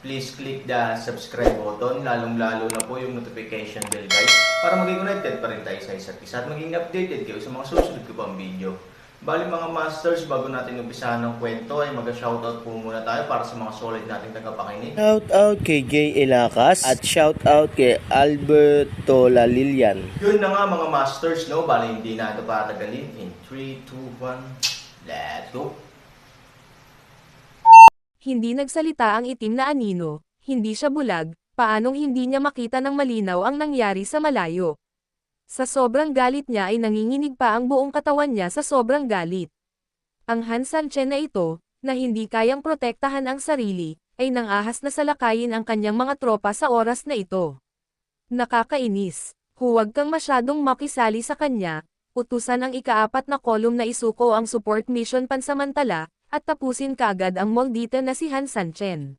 please click the subscribe button, lalong-lalo na po yung notification bell guys, para maging connected pa rin tayo sa isa't isa at maging updated kayo sa mga susunod ko pang video. Bali mga masters, bago natin umpisahan ng kwento ay mag-shoutout po muna tayo para sa mga solid nating tagapakinig. Shout out kay Jay Elacas at shout out kay Alberto Lalilian. Yun na nga mga masters, no? Bali hindi na ito patagalin. In 3, 2, 1, let's go! Hindi nagsalita ang itim na anino, hindi siya bulag, paanong hindi niya makita ng malinaw ang nangyari sa malayo. Sa sobrang galit niya ay nanginginig pa ang buong katawan niya sa sobrang galit. Ang Han Sanchen na ito, na hindi kayang protektahan ang sarili, ay nangahas na salakayin ang kanyang mga tropa sa oras na ito. Nakakainis. Huwag kang masyadong makisali sa kanya, utusan ang ikaapat na kolum na isuko ang support mission pansamantala, at tapusin kaagad ang Moldita na si Han Sanchen.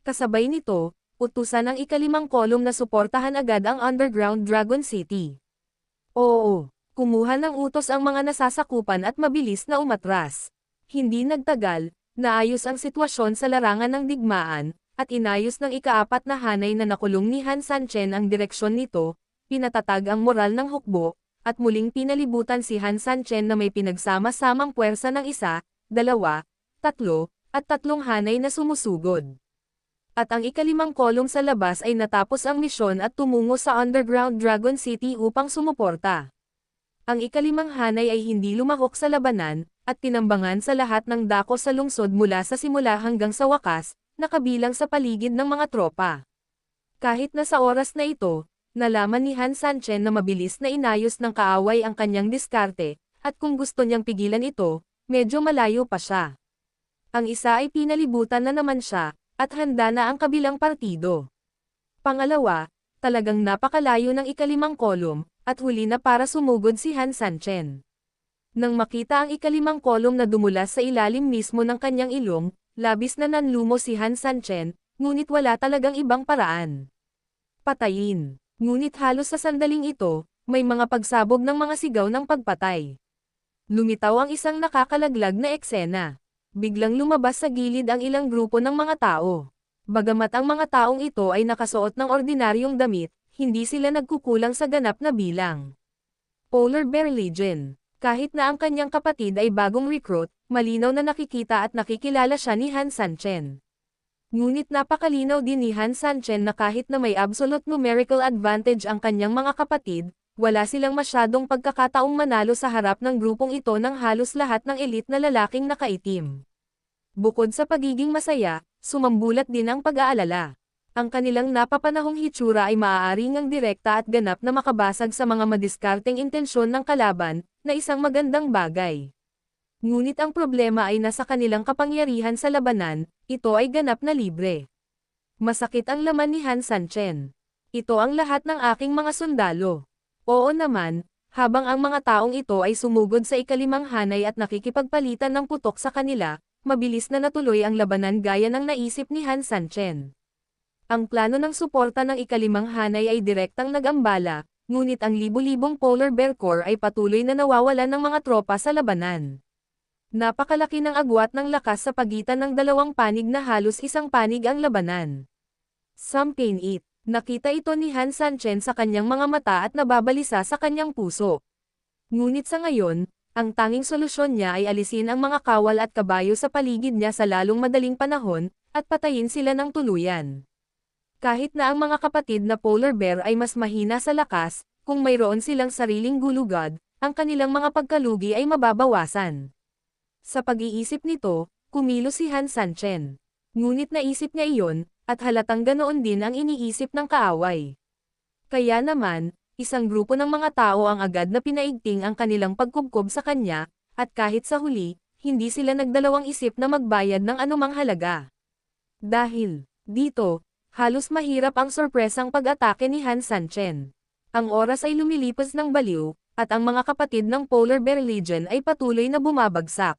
Kasabay nito, utusan ang ikalimang kolum na suportahan agad ang Underground Dragon City. Oo, kumuha ng utos ang mga nasasakupan at mabilis na umatras. Hindi nagtagal, naayos ang sitwasyon sa larangan ng digmaan, at inayos ng ikaapat na hanay na nakulong ni Han Sanchen ang direksyon nito, pinatatag ang moral ng hukbo, at muling pinalibutan si Han Sanchen na may pinagsama-samang puwersa ng isa, dalawa, tatlo, at tatlong hanay na sumusugod. At ang ikalimang kolong sa labas ay natapos ang misyon at tumungo sa Underground Dragon City upang sumuporta. Ang ikalimang hanay ay hindi lumahok sa labanan, at tinambangan sa lahat ng dako sa lungsod mula sa simula hanggang sa wakas, nakabilang sa paligid ng mga tropa. Kahit na sa oras na ito, nalaman ni Han Sanchen na mabilis na inayos ng kaaway ang kanyang diskarte, at kung gusto niyang pigilan ito, medyo malayo pa siya. Ang isa ay pinalibutan na naman siya, at handa na ang kabilang partido. Pangalawa, talagang napakalayo ng ikalimang kolum, at huli na para sumugod si Han Sanchen. Nang makita ang ikalimang kolum na dumulas sa ilalim mismo ng kanyang ilong, labis na nanlumo si Han Sanchen, ngunit wala talagang ibang paraan. Patayin. Ngunit halos sa sandaling ito, may mga pagsabog ng mga sigaw ng pagpatay. Lumitaw ang isang nakakalaglag na eksena biglang lumabas sa gilid ang ilang grupo ng mga tao. Bagamat ang mga taong ito ay nakasuot ng ordinaryong damit, hindi sila nagkukulang sa ganap na bilang. Polar Bear Legion. Kahit na ang kanyang kapatid ay bagong recruit, malinaw na nakikita at nakikilala siya ni Han Sanchen. Ngunit napakalinaw din ni Han Sanchen na kahit na may absolute numerical advantage ang kanyang mga kapatid, wala silang masyadong pagkakataong manalo sa harap ng grupong ito ng halos lahat ng elite na lalaking nakaitim. Bukod sa pagiging masaya, sumambulat din ang pag-aalala. Ang kanilang napapanahong hitsura ay maaaring ang direkta at ganap na makabasag sa mga madiskarteng intensyon ng kalaban, na isang magandang bagay. Ngunit ang problema ay nasa kanilang kapangyarihan sa labanan, ito ay ganap na libre. Masakit ang laman ni Han Sanchen. Ito ang lahat ng aking mga sundalo. Oo naman, habang ang mga taong ito ay sumugod sa ikalimang hanay at nakikipagpalitan ng putok sa kanila, mabilis na natuloy ang labanan gaya ng naisip ni Han Sanchen. Ang plano ng suporta ng ikalimang hanay ay direktang nagambala, ngunit ang libu-libong Polar Bear Corps ay patuloy na nawawalan ng mga tropa sa labanan. Napakalaki ng agwat ng lakas sa pagitan ng dalawang panig na halos isang panig ang labanan. Some pain it. Nakita ito ni Han Sanchen sa kanyang mga mata at nababalisa sa kanyang puso. Ngunit sa ngayon, ang tanging solusyon niya ay alisin ang mga kawal at kabayo sa paligid niya sa lalong madaling panahon, at patayin sila ng tuluyan. Kahit na ang mga kapatid na polar bear ay mas mahina sa lakas, kung mayroon silang sariling gulugad, ang kanilang mga pagkalugi ay mababawasan. Sa pag-iisip nito, kumilos si Han Sanchen. Ngunit naisip niya iyon, at halatang ganoon din ang iniisip ng kaaway. Kaya naman, isang grupo ng mga tao ang agad na pinaigting ang kanilang pagkubkob sa kanya, at kahit sa huli, hindi sila nagdalawang isip na magbayad ng anumang halaga. Dahil, dito, Halos mahirap ang sorpresang pag-atake ni Han Sanchen. Ang oras ay lumilipas ng baliw, at ang mga kapatid ng Polar Bear Legion ay patuloy na bumabagsak.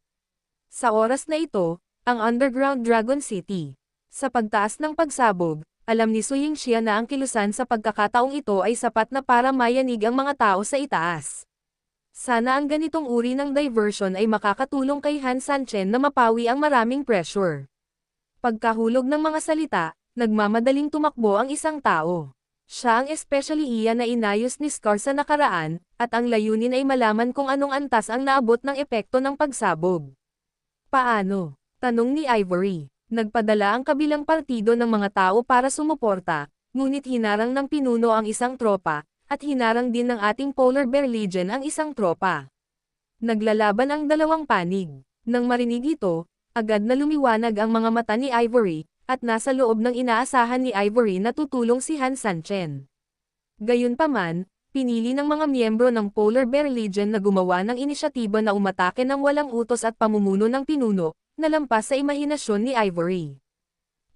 Sa oras na ito, ang Underground Dragon City. Sa pagtaas ng pagsabog, alam ni Su Yingxia na ang kilusan sa pagkakataong ito ay sapat na para mayanig ang mga tao sa itaas. Sana ang ganitong uri ng diversion ay makakatulong kay Han Sanchen na mapawi ang maraming pressure. Pagkahulog ng mga salita, nagmamadaling tumakbo ang isang tao. Siya ang especially iya na inayos ni Scar sa nakaraan, at ang layunin ay malaman kung anong antas ang naabot ng epekto ng pagsabog. Paano? Tanong ni Ivory. Nagpadala ang kabilang partido ng mga tao para sumuporta, ngunit hinarang ng pinuno ang isang tropa, at hinarang din ng ating Polar Bear Legion ang isang tropa. Naglalaban ang dalawang panig. Nang marinig ito, agad na lumiwanag ang mga mata ni Ivory, at nasa loob ng inaasahan ni Ivory na tutulong si Han Sanchen. Gayunpaman, pinili ng mga miyembro ng Polar Bear Legion na gumawa ng inisyatiba na umatake ng walang utos at pamumuno ng pinuno, na lampas sa imahinasyon ni Ivory.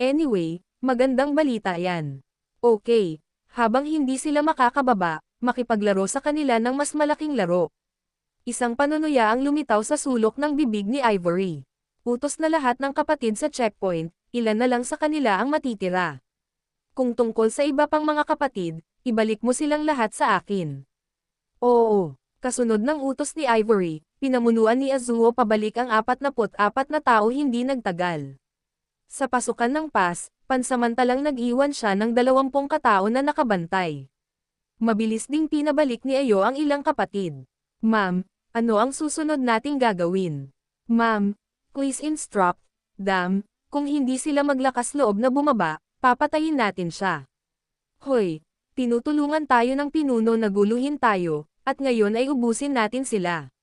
Anyway, magandang balita yan. Okay, habang hindi sila makakababa, makipaglaro sa kanila ng mas malaking laro. Isang panunuya ang lumitaw sa sulok ng bibig ni Ivory. Utos na lahat ng kapatid sa checkpoint, ilan na lang sa kanila ang matitira. Kung tungkol sa iba pang mga kapatid, ibalik mo silang lahat sa akin. Oo, kasunod ng utos ni Ivory, pinamunuan ni Azuo pabalik ang 44 na tao hindi nagtagal. Sa pasukan ng PAS, pansamantalang nag-iwan siya ng 20 katao na nakabantay. Mabilis ding pinabalik ni Ayo ang ilang kapatid. Ma'am, ano ang susunod nating gagawin? Ma'am, please instruct, dam, kung hindi sila maglakas loob na bumaba, papatayin natin siya. Hoy, tinutulungan tayo ng pinuno na guluhin tayo, at ngayon ay ubusin natin sila.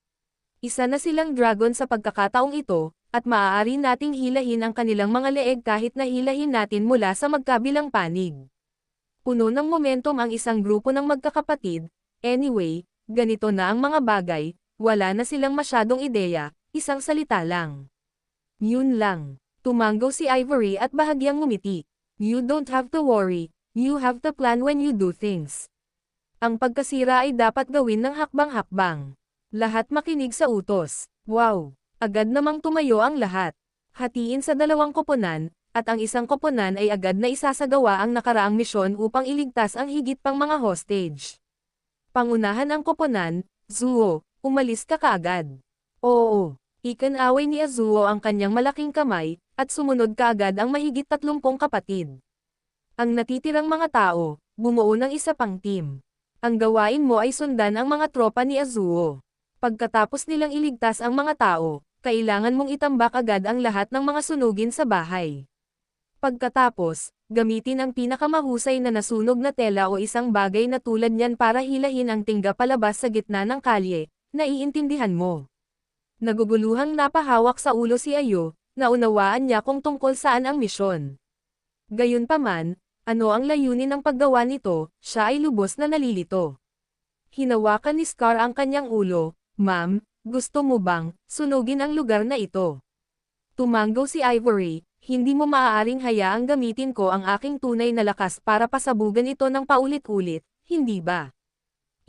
Isa na silang dragon sa pagkakataong ito, at maaari nating hilahin ang kanilang mga leeg kahit na hilahin natin mula sa magkabilang panig. Puno ng momentum ang isang grupo ng magkakapatid, anyway, ganito na ang mga bagay, wala na silang masyadong ideya, isang salita lang. Yun lang. Tumanggo si Ivory at bahagyang ngumiti. You don't have to worry, you have to plan when you do things. Ang pagkasira ay dapat gawin ng hakbang-hakbang. Lahat makinig sa utos. Wow! Agad namang tumayo ang lahat. Hatiin sa dalawang koponan, at ang isang koponan ay agad na isasagawa ang nakaraang misyon upang iligtas ang higit pang mga hostage. Pangunahan ang koponan, Zuo, umalis ka kaagad. Oo, ikanaway ni Azuo ang kanyang malaking kamay, at sumunod kaagad ang mahigit tatlumpong kapatid. Ang natitirang mga tao, bumuo ng isa pang team. Ang gawain mo ay sundan ang mga tropa ni Azuo. Pagkatapos nilang iligtas ang mga tao, kailangan mong itambak agad ang lahat ng mga sunugin sa bahay. Pagkatapos, gamitin ang pinakamahusay na nasunog na tela o isang bagay na tulad niyan para hilahin ang tingga palabas sa gitna ng kalye, naiintindihan mo. Naguguluhang napahawak sa ulo si Ayo, naunawaan niya kung tungkol saan ang misyon. Gayunpaman, ano ang layunin ng paggawa nito, siya ay lubos na nalilito. Hinawakan ni Scar ang kanyang ulo, Ma'am, gusto mo bang, sunugin ang lugar na ito? Tumanggo si Ivory, hindi mo maaaring hayaang gamitin ko ang aking tunay na lakas para pasabugan ito ng paulit-ulit, hindi ba?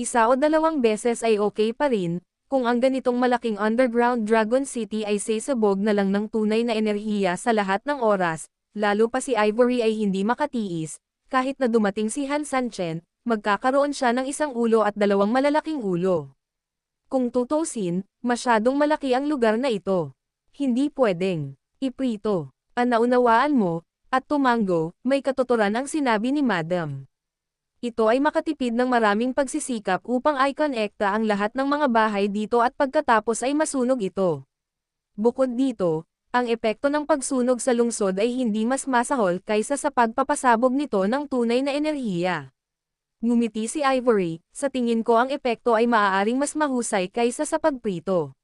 Isa o dalawang beses ay okay pa rin, kung ang ganitong malaking underground Dragon City ay sasabog na lang ng tunay na enerhiya sa lahat ng oras, lalo pa si Ivory ay hindi makatiis, kahit na dumating si Han Sanchen, magkakaroon siya ng isang ulo at dalawang malalaking ulo. Kung tutusin, masyadong malaki ang lugar na ito. Hindi pwedeng. Iprito. Anaunawaan mo, at tumanggo, may katuturan ang sinabi ni Madam. Ito ay makatipid ng maraming pagsisikap upang i-connecta ang lahat ng mga bahay dito at pagkatapos ay masunog ito. Bukod dito, ang epekto ng pagsunog sa lungsod ay hindi mas masahol kaysa sa pagpapasabog nito ng tunay na enerhiya. Ngumiti si Ivory, sa tingin ko ang epekto ay maaaring mas mahusay kaysa sa pagprito.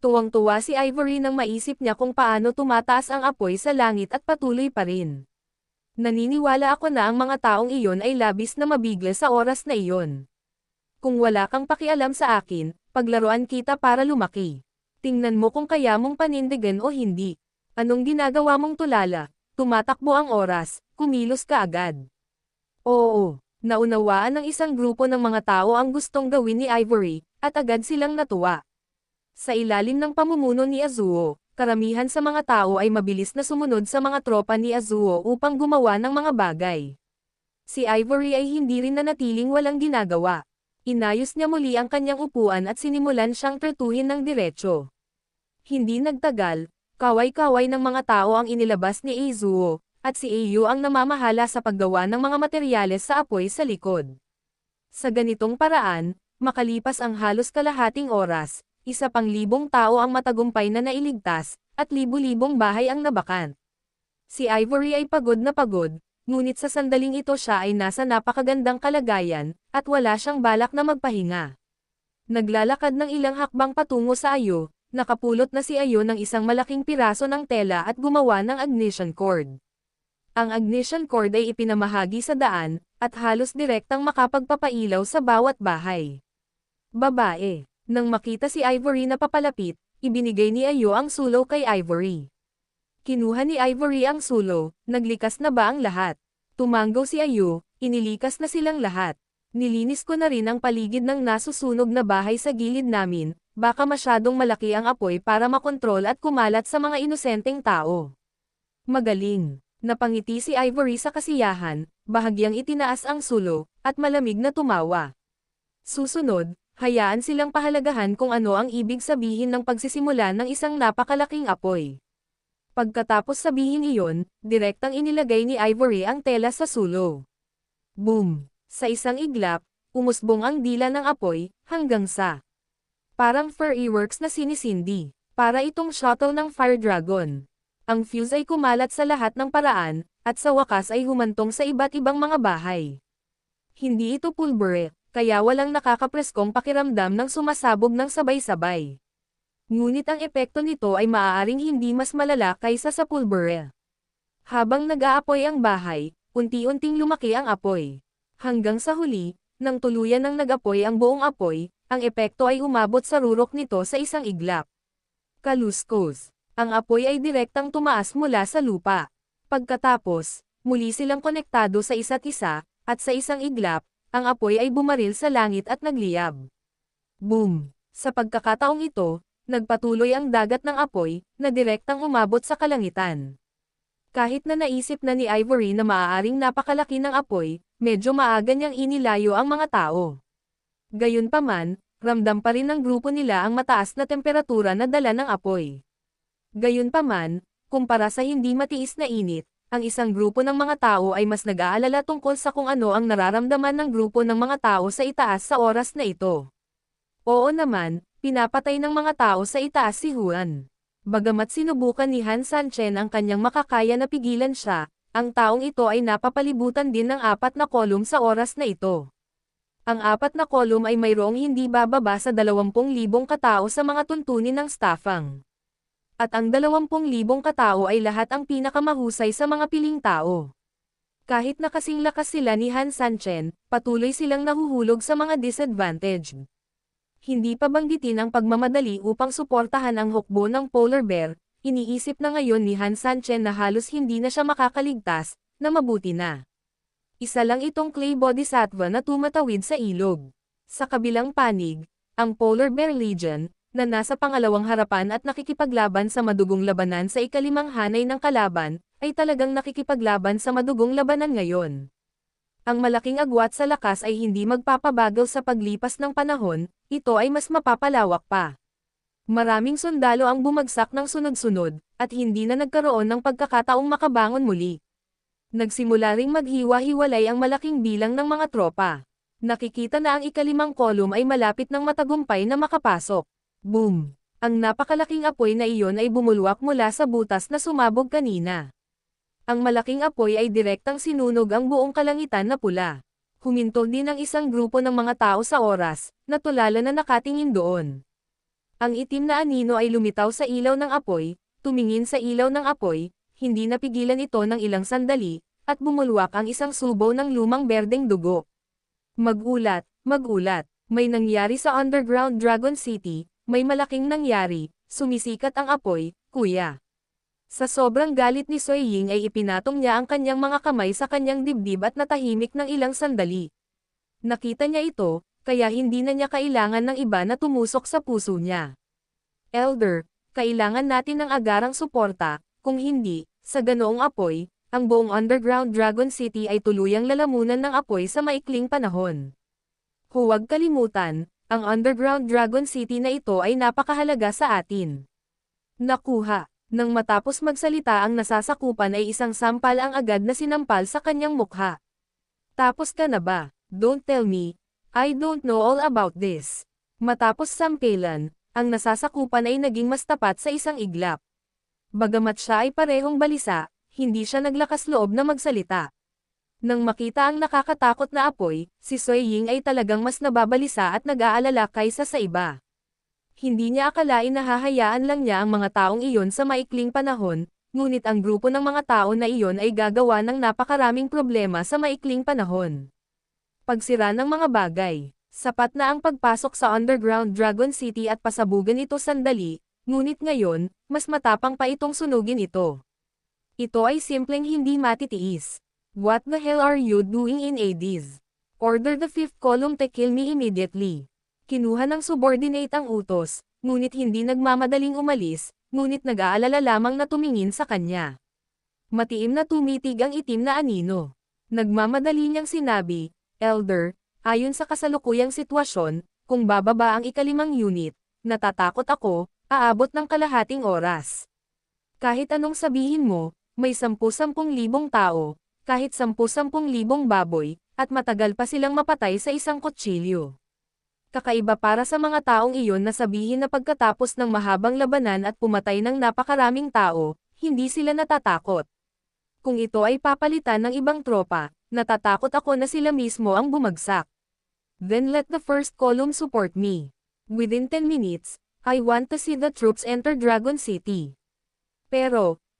Tuwang-tuwa si Ivory nang maisip niya kung paano tumataas ang apoy sa langit at patuloy pa rin. Naniniwala ako na ang mga taong iyon ay labis na mabigla sa oras na iyon. Kung wala kang pakialam sa akin, paglaruan kita para lumaki. Tingnan mo kung kaya mong panindigan o hindi. Anong ginagawa mong tulala? Tumatakbo ang oras, kumilos ka agad. Oo, naunawaan ng isang grupo ng mga tao ang gustong gawin ni Ivory, at agad silang natuwa. Sa ilalim ng pamumuno ni Azuo, karamihan sa mga tao ay mabilis na sumunod sa mga tropa ni Azuo upang gumawa ng mga bagay. Si Ivory ay hindi rin nanatiling walang ginagawa. Inayos niya muli ang kanyang upuan at sinimulan siyang tretuhin ng diretsyo. Hindi nagtagal, kaway-kaway ng mga tao ang inilabas ni Eizuo, at si Eiyu ang namamahala sa paggawa ng mga materyales sa apoy sa likod. Sa ganitong paraan, makalipas ang halos kalahating oras, isa pang libong tao ang matagumpay na nailigtas, at libu-libong bahay ang nabakan. Si Ivory ay pagod na pagod, ngunit sa sandaling ito siya ay nasa napakagandang kalagayan, at wala siyang balak na magpahinga. Naglalakad ng ilang hakbang patungo sa Ayo, nakapulot na si Ayo ng isang malaking piraso ng tela at gumawa ng ignition cord. Ang ignition cord ay ipinamahagi sa daan, at halos direktang makapagpapailaw sa bawat bahay. Babae, nang makita si Ivory na papalapit, ibinigay ni Ayo ang sulo kay Ivory. Kinuha ni Ivory ang sulo, naglikas na ba ang lahat? Tumanggaw si Ayo, inilikas na silang lahat. Nilinis ko na rin ang paligid ng nasusunog na bahay sa gilid namin, baka masyadong malaki ang apoy para makontrol at kumalat sa mga inosenteng tao. Magaling. Napangiti si Ivory sa kasiyahan, bahagyang itinaas ang sulo, at malamig na tumawa. Susunod, hayaan silang pahalagahan kung ano ang ibig sabihin ng pagsisimula ng isang napakalaking apoy. Pagkatapos sabihin iyon, direktang inilagay ni Ivory ang tela sa sulo. Boom! Sa isang iglap, umusbong ang dila ng apoy, hanggang sa parang fireworks na sinisindi, para itong shuttle ng Fire Dragon. Ang fuse ay kumalat sa lahat ng paraan, at sa wakas ay humantong sa iba't ibang mga bahay. Hindi ito pulbure, kaya walang nakakapreskong pakiramdam ng sumasabog ng sabay-sabay. Ngunit ang epekto nito ay maaaring hindi mas malala kaysa sa pulbure. Habang nag-aapoy ang bahay, unti-unting lumaki ang apoy. Hanggang sa huli, nang tuluyan ng nag-apoy ang buong apoy, ang epekto ay umabot sa rurok nito sa isang iglap. Kaluskos. Ang apoy ay direktang tumaas mula sa lupa. Pagkatapos, muli silang konektado sa isa't isa, at sa isang iglap, ang apoy ay bumaril sa langit at nagliyab. Boom! Sa pagkakataong ito, nagpatuloy ang dagat ng apoy, na direktang umabot sa kalangitan. Kahit na naisip na ni Ivory na maaaring napakalaki ng apoy, medyo maaga niyang inilayo ang mga tao. Gayunpaman, ramdam pa rin ng grupo nila ang mataas na temperatura na dala ng apoy. Gayunpaman, kumpara sa hindi matiis na init, ang isang grupo ng mga tao ay mas nag-aalala tungkol sa kung ano ang nararamdaman ng grupo ng mga tao sa itaas sa oras na ito. Oo naman, pinapatay ng mga tao sa itaas si Juan. Bagamat sinubukan ni Han Sanchen ang kanyang makakaya na pigilan siya, ang taong ito ay napapalibutan din ng apat na kolum sa oras na ito. Ang apat na kolum ay mayroong hindi bababa sa 20,000 katao sa mga tuntunin ng staffang. At ang 20,000 katao ay lahat ang pinakamahusay sa mga piling tao. Kahit na kasing lakas sila ni Han Sanchen, patuloy silang nahuhulog sa mga disadvantaged. Hindi pa banggitin ang pagmamadali upang suportahan ang hukbo ng polar bear, iniisip na ngayon ni Han Sanchen na halos hindi na siya makakaligtas, na mabuti na. Isa lang itong clay bodhisattva na tumatawid sa ilog. Sa kabilang panig, ang Polar Bear Legion, na nasa pangalawang harapan at nakikipaglaban sa madugong labanan sa ikalimang hanay ng kalaban, ay talagang nakikipaglaban sa madugong labanan ngayon. Ang malaking agwat sa lakas ay hindi magpapabagal sa paglipas ng panahon, ito ay mas mapapalawak pa. Maraming sundalo ang bumagsak ng sunod-sunod, at hindi na nagkaroon ng pagkakataong makabangon muli. Nagsimula ring maghiwa-hiwalay ang malaking bilang ng mga tropa. Nakikita na ang ikalimang kolum ay malapit ng matagumpay na makapasok. Boom! Ang napakalaking apoy na iyon ay bumulwak mula sa butas na sumabog kanina. Ang malaking apoy ay direktang sinunog ang buong kalangitan na pula. Huminto din ang isang grupo ng mga tao sa oras, na tulala na nakatingin doon. Ang itim na anino ay lumitaw sa ilaw ng apoy, tumingin sa ilaw ng apoy, hindi napigilan ito ng ilang sandali, at bumulwak ang isang subo ng lumang berdeng dugo. Magulat, magulat, may nangyari sa Underground Dragon City, may malaking nangyari, sumisikat ang apoy, kuya. Sa sobrang galit ni Soy Ying ay ipinatong niya ang kanyang mga kamay sa kanyang dibdib at natahimik ng ilang sandali. Nakita niya ito, kaya hindi na niya kailangan ng iba na tumusok sa puso niya. Elder, kailangan natin ng agarang suporta, kung hindi, sa ganoong apoy, ang buong underground Dragon City ay tuluyang lalamunan ng apoy sa maikling panahon. Huwag kalimutan, ang underground Dragon City na ito ay napakahalaga sa atin. Nakuha. Nang matapos magsalita ang nasasakupan ay isang sampal ang agad na sinampal sa kanyang mukha. Tapos ka na ba? Don't tell me. I don't know all about this. Matapos sampilan, ang nasasakupan ay naging mas tapat sa isang iglap. Bagamat siya ay parehong balisa, hindi siya naglakas loob na magsalita. Nang makita ang nakakatakot na apoy, si Soy Ying ay talagang mas nababalisa at nag-aalala kaysa sa iba. Hindi niya akalain na hahayaan lang niya ang mga taong iyon sa maikling panahon, ngunit ang grupo ng mga tao na iyon ay gagawa ng napakaraming problema sa maikling panahon. Pagsira ng mga bagay. Sapat na ang pagpasok sa underground Dragon City at pasabugan ito sandali, ngunit ngayon, mas matapang pa itong sunugin ito. Ito ay simpleng hindi matitiis. What the hell are you doing in Hades? Order the fifth column to kill me immediately. Kinuha ng subordinate ang utos, ngunit hindi nagmamadaling umalis, ngunit nag-aalala lamang na tumingin sa kanya. Matiim na tumitig ang itim na anino. Nagmamadali niyang sinabi, Elder, ayon sa kasalukuyang sitwasyon, kung bababa ang ikalimang unit, natatakot ako, aabot ng kalahating oras. Kahit anong sabihin mo, may sampu-sampung libong tao, kahit sampu-sampung libong baboy, at matagal pa silang mapatay sa isang kutsilyo. Kakaiba para sa mga taong iyon na sabihin na pagkatapos ng mahabang labanan at pumatay ng napakaraming tao, hindi sila natatakot. Kung ito ay papalitan ng ibang tropa, natatakot ako na sila mismo ang bumagsak. Then let the first column support me. Within 10 minutes, I want to see the troops enter Dragon City. Pero,